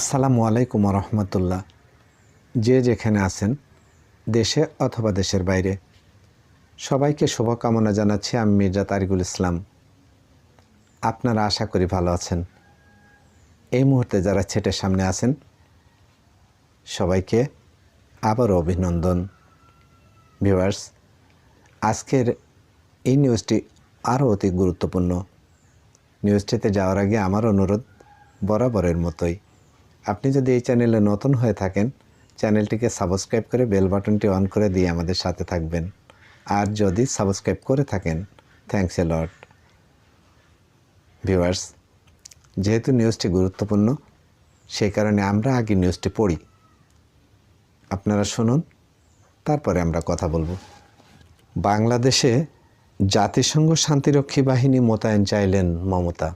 আসসালামু আলাইকুম রহমতুল্লাহ যে যেখানে আছেন, দেশে অথবা দেশের বাইরে, সবাইকে শুভকামনা জানাচ্ছি আমি মির্জা তারিকুল ইসলাম। আপনারা আশা করি ভালো আছেন। এই মুহূর্তে যারা ছেটের সামনে আছেন, সবাইকে আবারও অভিনন্দন। ভিউয়ার্স, আজকের এই নিউজটি আরও অতি গুরুত্বপূর্ণ। নিউজটিতে যাওয়ার আগে আমার অনুরোধ, বরাবরের মতোই। আপনি যদি এই চ্যানেলে নতুন হয়ে থাকেন, চ্যানেলটিকে সাবস্ক্রাইব করে বেল বাটনটি অন করে দিয়ে আমাদের সাথে থাকবেন। আর যদি সাবস্ক্রাইব করে থাকেন থ্যাংকস এ লট। ভিউয়ার্স, যেহেতু নিউজটি গুরুত্বপূর্ণ সেই কারণে আমরা আগে নিউজটি পড়ি। আপনারা শুনুন, তারপরে আমরা কথা বলব। বাংলাদেশে জাতিসংঘ শান্তিরক্ষী বাহিনী মোতায়েন চাইলেন মমতা।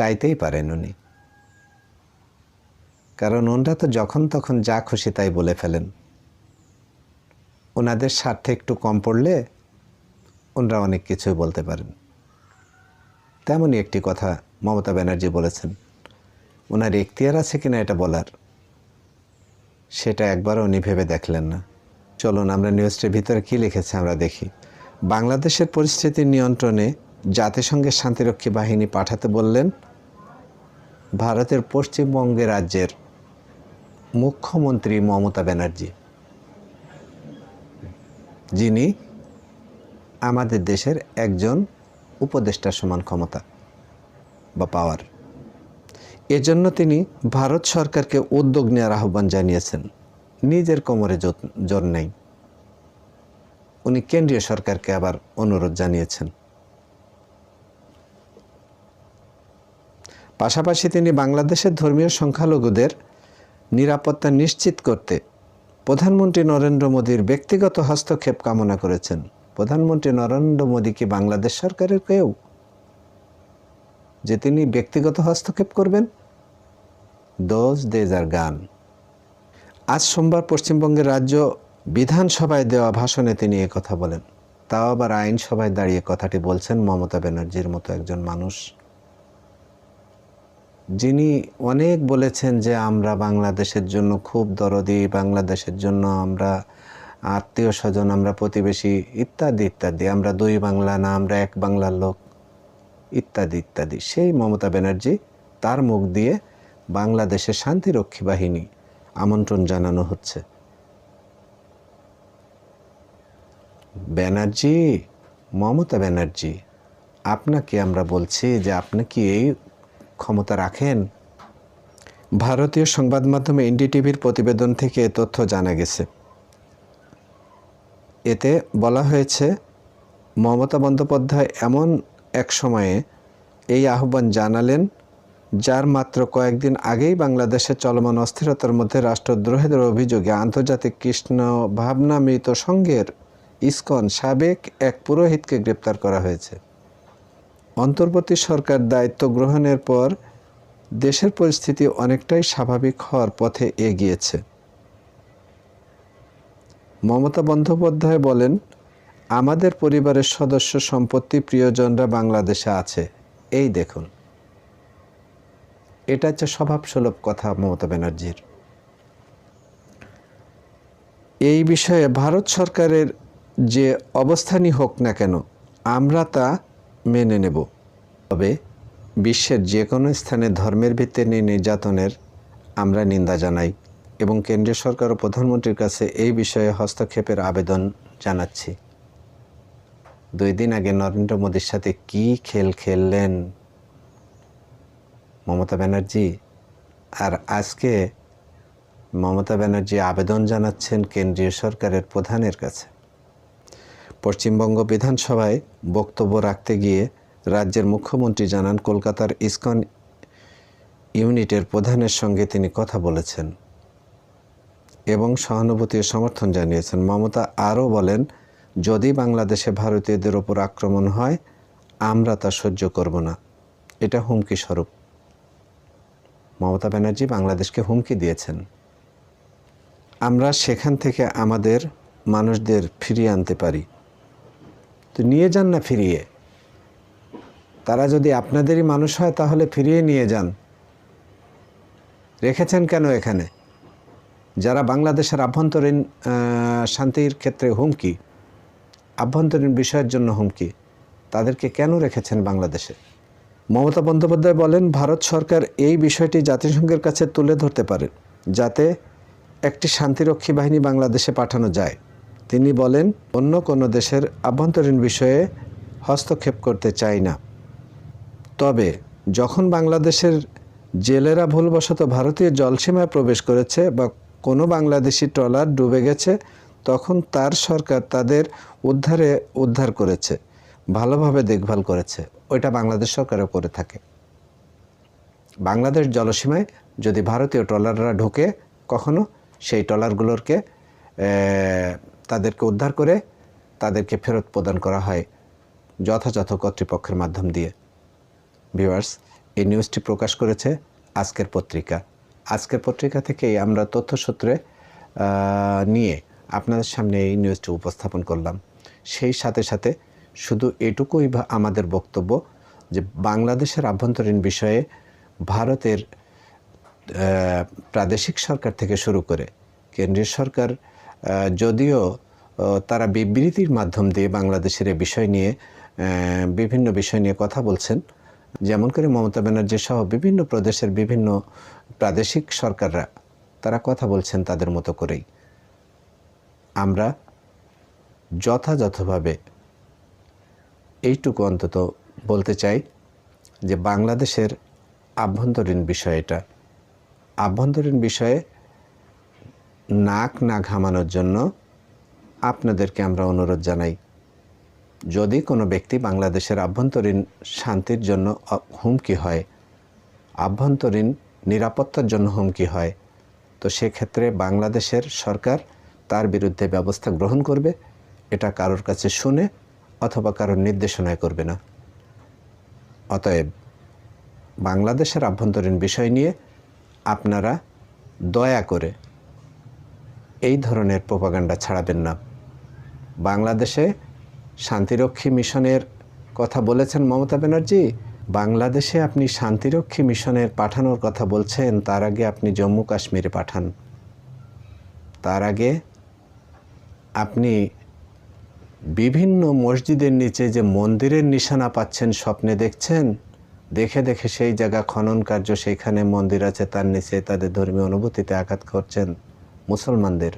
চাইতেই পারেন উনি। কারণ ওনরা তো যখন তখন যা খুশি তাই বলে ফেলেন। ওনাদের স্বার্থে একটু কম পড়লে ওনরা অনেক কিছুই বলতে পারেন। তেমনই একটি কথা মমতা ব্যানার্জি বলেছেন, ওনার এখতিয়ার আছে কিনা এটা বলার? সেটা একবার উনি ভেবে দেখলেন না। চলুন আমরা নিউজটির ভিতরে কী লিখেছে আমরা দেখি। বাংলাদেশের পরিস্থিতি নিয়ন্ত্রণে জাতিসংঘের শান্তিরক্ষী বাহিনী পাঠাতে বললেন ভারতের পশ্চিমবঙ্গে রাজ্যের মুখ্যমন্ত্রী মমতা ব্যানার্জি। যিনি আমাদের দেশের একজন উপদেষ্টার সমান ক্ষমতা বা পাওয়ার এজন্য তিনি ভারত সরকারকে উদ্যোগ নেওয়ার আহ্বান জানিয়েছেন। নিজের কোমরে জোর- নেই। উনি কেন্দ্রীয় সরকারকে আবার অনুরোধ জানিয়েছেন। পাশাপাশি তিনি বাংলাদেশের ধর্মীয় সংখ্যালঘুদের নিরাপত্তা নিশ্চিত করতে প্রধানমন্ত্রী নরেন্দ্র মোদীর ব্যক্তিগত হস্তক্ষেপ কামনা করেছেন। প্রধানমন্ত্রী নরেন্দ্র মোদী কি বাংলাদেশ সরকারের কেউ? যে তিনি ব্যক্তিগত হস্তক্ষেপ করবেন? দোজ দেজ আর গান। আজ সোমবার পশ্চিমবঙ্গের রাজ্য বিধানসভায় দেওয়া ভাষণে তিনি কথা বলেন। তাও আবার আইনসভায় দাঁড়িয়ে কথাটি বলছেন মমতা ব্যানার্জির মতো একজন মানুষ। যিনি অনেক বলেছেন যে আমরা বাংলাদেশের জন্য খুব দরদি, বাংলাদেশের জন্য আমরা আত্মীয় স্বজন, আমরা প্রতিবেশী ইত্যাদি ইত্যাদি। আমরা দুই বাংলা না, আমরা এক বাংলার লোক, ইত্যাদি ইত্যাদি। সেই মমতা ব্যানার্জি তার মুখ দিয়ে বাংলাদেশের শান্তিরক্ষী বাহিনী আমন্ত্রণ জানানো হচ্ছে। ব্যানার্জি, মমতা ব্যানার্জি, আপনাকে আমরা বলছি যে আপনি কি এই ক্ষমতা রাখেন? ভারতীয় সংবাদ মাধ্যমে এনডিটিভির প্রতিবেদন থেকে তথ্য জানা গেছে। এতে বলা হয়েছে, মমতা বন্দ্যোপাধ্যায় এমন এক সময়ে এই আহ্বান জানালেন, যার মাত্র কয়েকদিন আগেই বাংলাদেশের চলমান অস্থিরতার মধ্যে রাষ্ট্রদ্রোহের অভিযোগে আন্তর্জাতিক কৃষ্ণ ভাবনামৃত সংঘের ইসকন সাবেক এক পুরোহিতকে গ্রেপ্তার করা হয়েছে। অন্তর্বর্তী সরকার দায়িত্ব গ্রহণের পর দেশের পরিস্থিতি অনেকটাই স্বাভাবিক হওয়ার পথে এগিয়েছে। মমতা বন্দ্যোপাধ্যায় বলেন, আমাদের পরিবারের সদস্য সম্পত্তি প্রিয়জনরা বাংলাদেশে আছে। এই দেখুন। এটা হচ্ছে স্বভাবসুলভ কথা মমতা ব্যানার্জির। এই বিষয়ে ভারত সরকারের যে অবস্থানই হোক না কেন, আমরা তা মেনে নেব। তবে বিশ্বের যে কোনো স্থানে ধর্মের ভিত্তিতে নির্যাতনের আমরা নিন্দা জানাই এবং কেন্দ্রীয় সরকার ও প্রধানমন্ত্রীর কাছে এই বিষয়ে হস্তক্ষেপের আবেদন জানাচ্ছি। দুই দিন আগে নরেন্দ্র মোদীর সাথে কি খেল খেললেন? মমতা ব্যানার্জি? আর আজকে মমতা ব্যানার্জি আবেদন জানাচ্ছেন কেন্দ্রীয় সরকারের প্রধানের কাছে। পশ্চিমবঙ্গ বিধানসভায় বক্তব্য রাখতে গিয়ে রাজ্যের মুখ্যমন্ত্রী জানান, কলকাতার ইসকন ইউনিটের প্রধানের সঙ্গে তিনি কথা বলেছেন এবং সহানুভূতি ও সমর্থন জানিয়েছেন। মমতা আরও বলেন, যদি বাংলাদেশে ভারতীয়দের ওপর আক্রমণ হয়, আমরা তা সহ্য করব না। এটা হুমকি স্বরূপ। মমতা ব্যানার্জি বাংলাদেশকে হুমকি দিয়েছেন। আমরা সেখান থেকে আমাদের মানুষদের ফিরিয়ে আনতে পারি। তো নিয়ে যান না ফিরিয়ে? তারা যদি আপনাদেরই মানুষ হয় তাহলে ফিরিয়ে নিয়ে যান। রেখেছেন কেন এখানে? যারা বাংলাদেশের আভ্যন্তরীণ শান্তির ক্ষেত্রে হুমকি, আভ্যন্তরীণ বিষয়ের জন্য হুমকি, তাদেরকে কেন রেখেছেন বাংলাদেশে? মমতা বন্দ্যোপাধ্যায় বলেন, ভারত সরকার এই বিষয়টি জাতিসংঘের কাছে তুলে ধরতে পারে, যাতে একটি শান্তিরক্ষী বাহিনী বাংলাদেশে পাঠানো যায়। তিনি বলেন, অন্য কোনো দেশের আভ্যন্তরীণ বিষয়ে হস্তক্ষেপ করতে চাই না। তবে যখন বাংলাদেশের জেলেরা ভুলবশত ভারতীয় জলসীমায় প্রবেশ করেছে বা কোনো বাংলাদেশি ট্রলার ডুবে গেছে, তখন তার সরকার তাদের উদ্ধারে উদ্ধার করেছে, ভালোভাবে দেখভাল করেছে। ওইটা বাংলাদেশ সরকারও করে থাকে। বাংলাদেশ জলসীমায় যদি ভারতীয় ট্রলাররা ঢোকে কখনো, সেই ট্রলারগুলোরকে তাদেরকে উদ্ধার করে তাদেরকে ফেরত প্রদান করা হয় যথাযথ কর্তৃপক্ষের মাধ্যম দিয়ে। ভিউয়ার্স, এই নিউজটি প্রকাশ করেছে আজকের পত্রিকা। আজকের পত্রিকা থেকেই আমরা তথ্যসূত্রে নিয়ে আপনাদের সামনে এই নিউজটি উপস্থাপন করলাম। সেই সাথে সাথে শুধু এটুকুই আমাদের বক্তব্য যে বাংলাদেশের আভ্যন্তরীণ বিষয়ে ভারতের প্রাদেশিক সরকার থেকে শুরু করে কেন্দ্রীয় সরকার যদিও তারা বিবৃতির মাধ্যম দিয়ে বাংলাদেশের এ বিষয় নিয়ে বিভিন্ন বিষয় নিয়ে কথা বলছেন। যেমন করে মমতা ব্যানার্জি সহ বিভিন্ন প্রদেশের বিভিন্ন প্রাদেশিক সরকাররা, তারা কথা বলছেন তাদের মতো করেই। আমরা যথাযথভাবে এইটুকু অন্তত বলতে চাই যে বাংলাদেশের আভ্যন্তরীণ বিষয় এটা। আভ্যন্তরীণ বিষয়ে নাক না ঘামানোর জন্য আপনাদেরকে আমরা অনুরোধ জানাই, যদি কোনো ব্যক্তি বাংলাদেশের আভ্যন্তরীণ শান্তির জন্য হুমকি হয়, আভ্যন্তরীণ নিরাপত্তার জন্য হুমকি হয়, তো সেক্ষেত্রে বাংলাদেশের সরকার তার বিরুদ্ধে ব্যবস্থা গ্রহণ করবে, এটা কারোর কাছে শুনে অথবা কারোর নির্দেশনায় করবে না। অতএব বাংলাদেশের আভ্যন্তরীণ বিষয় নিয়ে আপনারা দয়া করে এই ধরনের প্রোপাগান্ডা ছাড়াবেন না। বাংলাদেশে শান্তিরক্ষী মিশনের কথা বলেছেন মমতা ব্যানার্জি। বাংলাদেশে আপনি শান্তিরক্ষী মিশনের পাঠানোর কথা বলছেন, তার আগে আপনি জম্মু কাশ্মীরে পাঠান। তার আগে আপনি বিভিন্ন মসজিদের নিচে যে মন্দিরের নিশানা পাচ্ছেন, স্বপ্নে দেখছেন, দেখে দেখে সেই জায়গা খনন কার্য সেইখানে মন্দির আছে, তার নিচে তাদের ধর্মীয় অনুভূতিতে আঘাত করছেন। মুসলমানদের।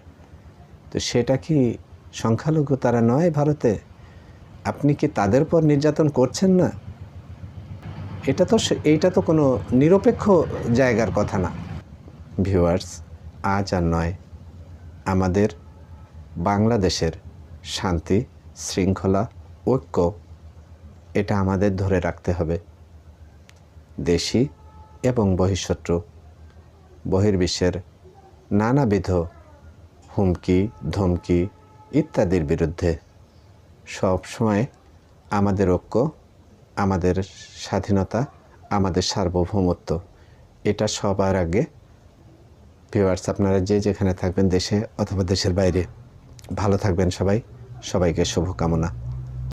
তো সেটা কি সংখ্যালঘু তারা নয় ভারতে? আপনি কি তাদের পর নির্যাতন করছেন না? এটা তো এইটা তো কোনো নিরপেক্ষ জায়গার কথা না। ভিউয়ার্স, আজ আর নয়। আমাদের বাংলাদেশের শান্তি, শৃঙ্খলা, ঐক্য, এটা আমাদের ধরে রাখতে হবে। দেশি এবং বহিঃশত্রু, বহির্বিশ্বের নানাবিধ হুমকি, ধমকি ইত্যাদির বিরুদ্ধে। সব সময় আমাদের ঐক্য, আমাদের স্বাধীনতা, আমাদের সার্বভৌমত্ব, এটা সবার আগে। ভিউয়ার্স আপনারা যে যেখানে থাকবেন দেশে অথবা দেশের বাইরে, ভালো থাকবেন সবাই। সবাইকে শুভকামনা।